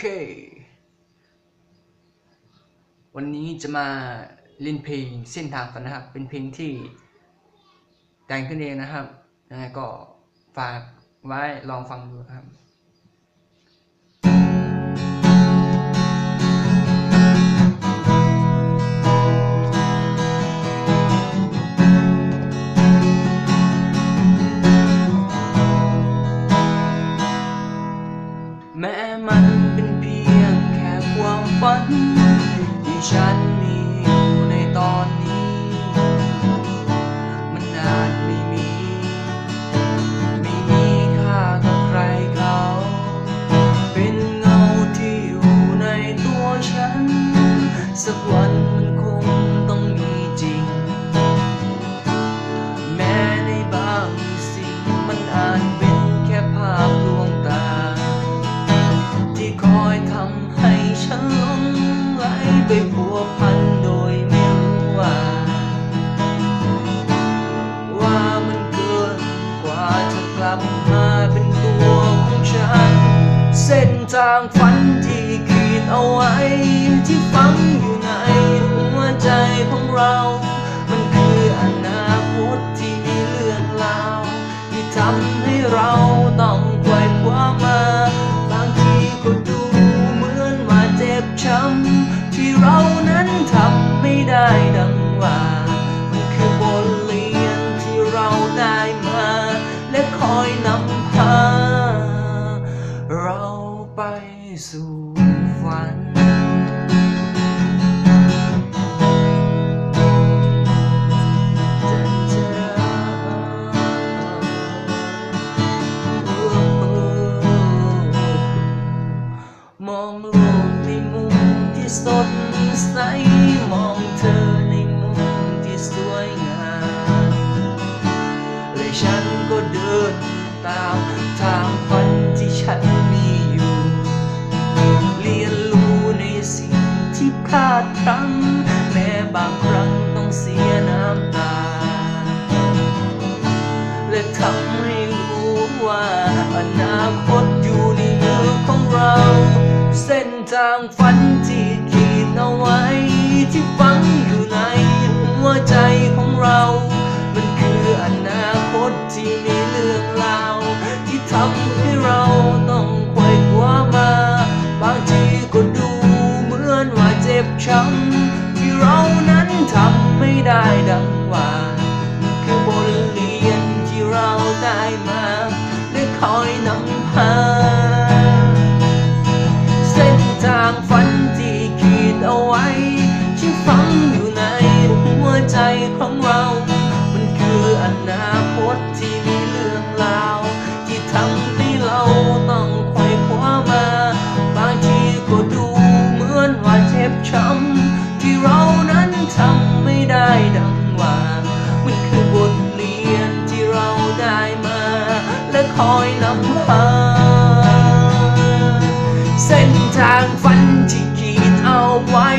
เค วันนี้จะมาเล่นเพลงเส้นทางฝันนะครับ เป็นเพลงที่แต่งขึ้นเองนะครับยังไงก็ฝากไว้ลองฟังดูครับ ม้มันเป็นเพียงแค่ความฝันที่ฉัน ไปพัวพันโดยไม่รู้ว่า ว่ามันเกินกว่าจะกลับมาเป็นตัวของฉัน เส้นทางฝันที่ขีดเอาไว้ ที่ฝังอยู่ในหัวใจของเรา มันคืออนาคตที่มีเรื่องราวที่ทำให้เรา ว่า มันคือบทเรียนที่เราได้มา และคอยนำพา เราไปสู่ฝันมองโลกในมุมที่สดใสมอง ครั้ง แม้บางครั้งต้องเสียน้ำตา และทำให้รู้ว่าอนาคตอยู่ในมือของเรา เส้นทางฝันที่ขีดเอาไว้ที่ฝังอยู่ในหัวใจของเรา มันคืออนาคตที่มีเรื่องราวที่ทำ ที่เรานั้นทำไม่ได้ดังหว่าคือบทเรียนที่เราได้มาและคอยนำพาเส้นทางฝันที่ขีดเอาไว้ที่ฝังอยู่ในหัวใจของเรา มันคืออนาคตที่มีเรื่องราวที่ทำให้เราต้องไขว่คว้ามา บางทีก็ดูเหมือนว่าเจ็บช้ำ ที่เรานั้นทำไม่ได้ดังว่ามันคือบทเรียนที่เราได้มา และคอยนำพาเส้นทางฝันที่ขีดเอาไว้